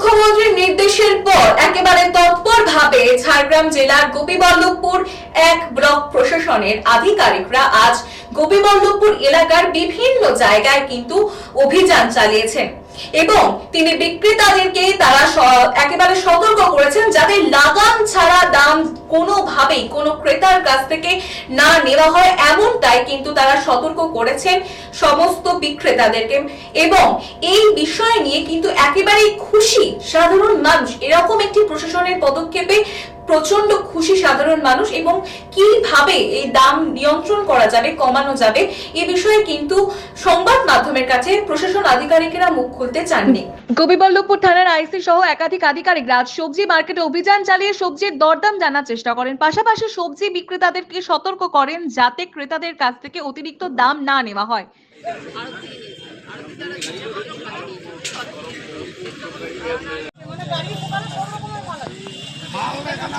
মুখ্যমন্ত্রীর নির্দেশের পর একেবারে তৎপরভাবে ঝাড়গ্রাম জেলার গোপীবল্লভপুর এক ব্লক প্রশাসনের আধিকারিকরা আজ গোপীবল্লভপুর এলাকার বিভিন্ন জায়গায় কিন্তু অভিযান চালিয়েছেন। এবং তিনি বিক্রেতাদেরকে তারা একেবারে সতর্ক করেছেন যাতে লাগাম ছাড়া দাম কোনোভাবেই কোনো ক্রেতার কাছ থেকে না নেওয়া হয়, এমনটাই কিন্তু সতর্ক করেছেন সমস্ত বিক্রেতাদেরকে। এবং এই বিষয় নিয়ে কিন্তু একেবারেই খুশি সাধারণ মানুষ। এরকম একটি প্রশাসনের পদক্ষেপে প্রচণ্ড খুশি সাধারণ মানুষ এবং কীভাবে এই দাম নিয়ন্ত্রণ করা যাবে, কমানো যাবে, এ বিষয়ে কিন্তু সংবাদ মাধ্যমের কাছে প্রশাসন আধিকারিকেরা মুখ খুলতে চাননি। গোপীবল্লভপুর থানার আইসি সহ একাধিক আধিকারিকরা আজ সবজি মার্কেটে অভিযান চালিয়ে সবজির দরদাম জানার চেষ্টা করেন। পাশাপাশি সবজি বিক্রেতাদেরকে সতর্ক করেন যাতে ক্রেতাদের কাছ থেকে অতিরিক্ত দাম না নেওয়া হয়।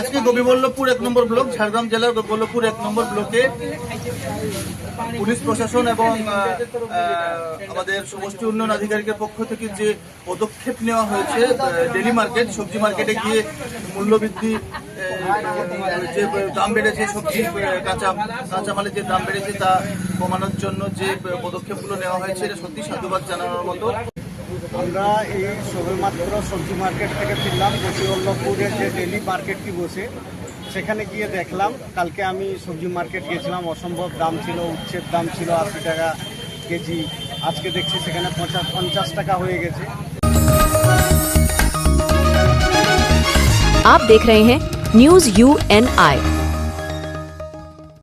আজকে গোপীবল্লভপুর এক নম্বর ব্লক, ঝাড়গ্রাম জেলার গোপীবল্লভপুর এক নম্বর ব্লকে পুলিশ প্রশাসন এবং আমাদের সমষ্টি উন্নয়ন আধিকারিকের পক্ষ থেকে যে পদক্ষেপ নেওয়া হয়েছে ডেলি মার্কেট, সবজি মার্কেটে গিয়ে মূল্যবৃদ্ধি যে দাম বেড়েছে সবজি কাঁচা কাঁচামালের যে দাম বেড়েছে তা কমানোর জন্য যে পদক্ষেপগুলো নেওয়া হয়েছে, এটা সত্যি সাধুবাদ জানানোর মতো। আমরা এই সবেমাত্র সবজি মার্কেট থেকে ফিরলাম বসিবল্লভপুরের যে ডেলি মার্কেটটি বসে সেখানে গিয়ে দেখলাম কালকে আমি সবজি মার্কেট গেছিলাম অসম্ভব দাম ছিল উচ্ছের দাম ছিল আশি টাকা কেজি আজকে দেখছি সেখানে পঞ্চাশ পঞ্চাশ টাকা হয়ে গেছে आप देख रहे हैं न्यूज यू एन आई